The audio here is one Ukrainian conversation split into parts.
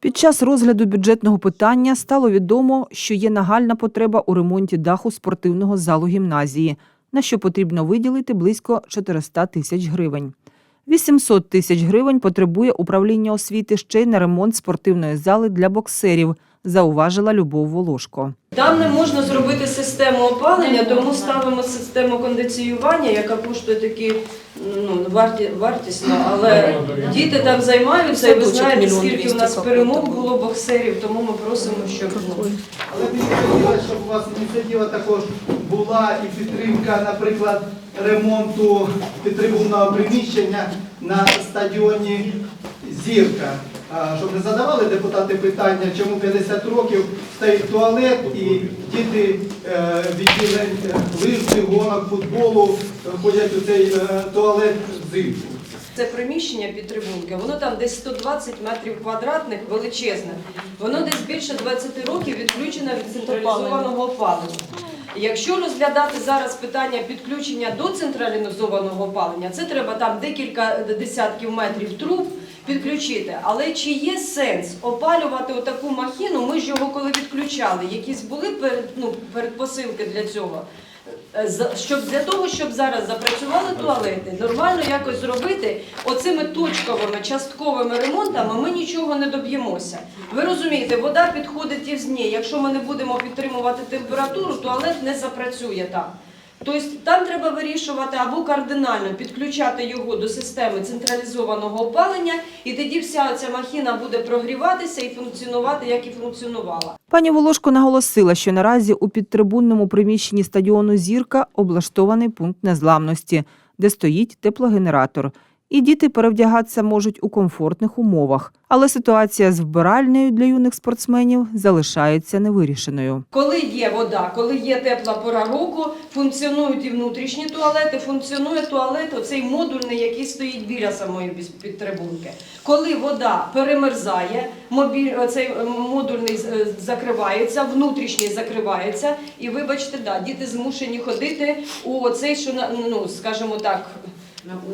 Під час розгляду бюджетного питання стало відомо, що є нагальна потреба у ремонті даху спортивного залу гімназії, на що потрібно виділити близько 400 тисяч гривень. 800 тисяч гривень потребує управління освіти ще й на ремонт спортивної зали для боксерів, зауважила Любов Волошко. Там не можна зробити систему опалення, тому ставимо систему кондиціювання, яка коштує такі ну, варті, вартісно, але діти там займаються, і ви знаєте, скільки у нас перемог було боксерів, тому ми просимо, щоб ну, Але мені хотілося, щоб у вас ініціатива також була і підтримка, наприклад, ремонту підтрибунного приміщення на стадіоні Зірка. Щоб не задавали депутати питання, чому 50 років стоїть туалет і діти е, відділень е, гонок, футболу ходять у цей е, туалет взимку. Це приміщення під трибунки, воно там десь 120 метрів квадратних, величезне. Воно десь більше 20 років відключено від централізованого опалення. Якщо розглядати зараз питання підключення до централізованого опалення, це треба там декілька десятків метрів труб підключити. Але чи є сенс опалювати отаку махіну? Ми ж його коли відключали, якісь були перед, ну, передпосилки для цього. Е, щоб для того, щоб зараз запрацювали туалети, нормально якось зробити оцими точковими частковими ремонтами, ми нічого не доб'ємося. Ви розумієте, вода підходить із дні. Якщо ми не будемо підтримувати температуру, туалет не запрацює там. Тобто там треба вирішувати або кардинально підключати його до системи централізованого опалення, і тоді вся ця махіна буде прогріватися і функціонувати, як і функціонувала. Пані Волошко наголосила, що наразі у підтрибунному приміщенні стадіону Зірка облаштований пункт незламності, де стоїть теплогенератор. І діти перевдягатися можуть у комфортних умовах. Але ситуація з вбиральнею для юних спортсменів залишається невирішеною. Коли є вода, коли є тепла пора року, функціонують і внутрішні туалети, функціонує туалет, оцей модульний, який стоїть біля самої підтрибунки. Коли вода перемерзає, мобіль, оцей е, модульний е, закривається, внутрішній закривається, і вибачте, да, діти змушені ходити у оцей, що ну, скажімо так.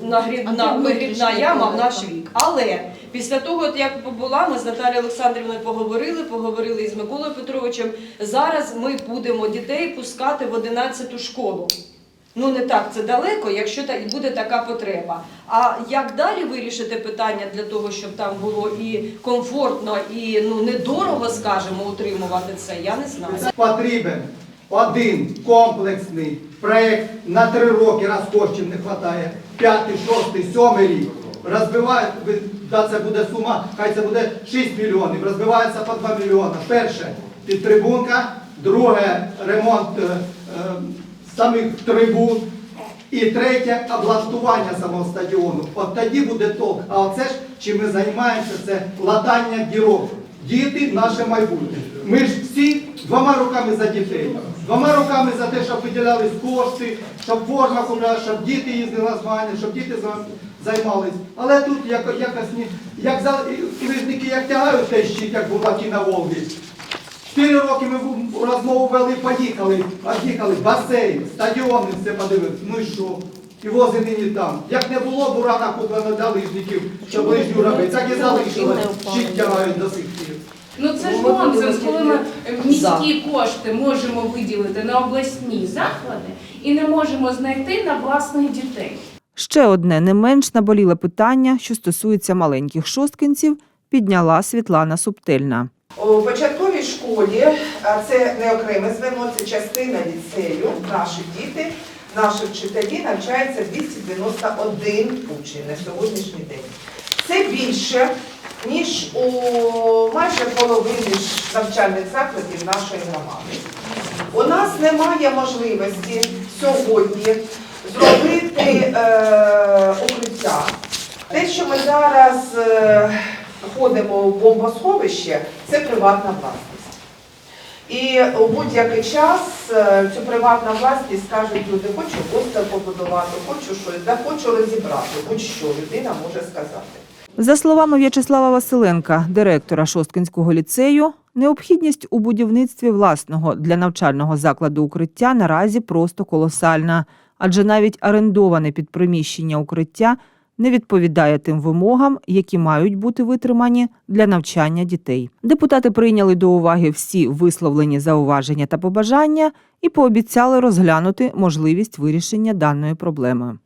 Нагрібна, вигрібна яма в наш вік. Але після того, як була, ми з Наталією Олександрівною поговорили, поговорили із Миколою Петровичем. Зараз ми будемо дітей пускати в 11 школу. Ну не так це далеко, якщо та- буде така потреба. А як далі вирішити питання для того, щоб там було і комфортно, і ну недорого, скажімо, утримувати це, я не знаю. Потрібен один комплексний проєкт на три роки, раз коштів не вистачає, п'ятий, шостий, сьомий рік. Розбивають, да, це буде сума, хай це буде 6 мільйонів, розбивається по 2 мільйони. Перше підтрибунка, друге ремонт е, е, самих трибун. І третє облаштування самого стадіону. От тоді буде толк. А оце ж чим ми займаємося, це латання дірок. Діти наше майбутнє. Ми ж всі двома руками за дітей, двома руками за те, щоб виділялись кошти, щоб форма купляла, щоб діти їздили на змагання, щоб діти за- займались. Але тут яко- якось ні, як за лижники як тягають те щит, як бурлаки на Волгі. Чотири роки ми розмову вели, поїхали, поїхали, басейн, стадіони, все подивилися. Ну і що? І вози нині там. Як не було бурана куплено для лижників, щоб лижню робити, так і залишилось. Щит тягають до сих пір. Ну це ж нонсенс, коли ми міські кошти можемо виділити на обласні заклади і не можемо знайти на власних дітей. Ще одне не менш наболіле питання, що стосується маленьких шосткинців, підняла Світлана Субтельна. У початковій школі, це не окреме звено, це частина ліцею, наші діти, наші вчителі навчається 291 учень на сьогоднішній день. Це більше, ніж у майже половині навчальних закладів нашої громади. У нас немає можливості сьогодні зробити е, укриття. Те, що ми зараз е, ходимо в бомбосховище, це приватна власність. І у будь-який час е, цю приватну власність кажуть люди, хочу постер побудувати, хочу щось, да хочу розібрати, будь-що людина може сказати. За словами В'ячеслава Василенка, директора Шосткинського ліцею, необхідність у будівництві власного для навчального закладу укриття наразі просто колосальна, адже навіть орендоване під приміщення укриття не відповідає тим вимогам, які мають бути витримані для навчання дітей. Депутати прийняли до уваги всі висловлені зауваження та побажання і пообіцяли розглянути можливість вирішення даної проблеми.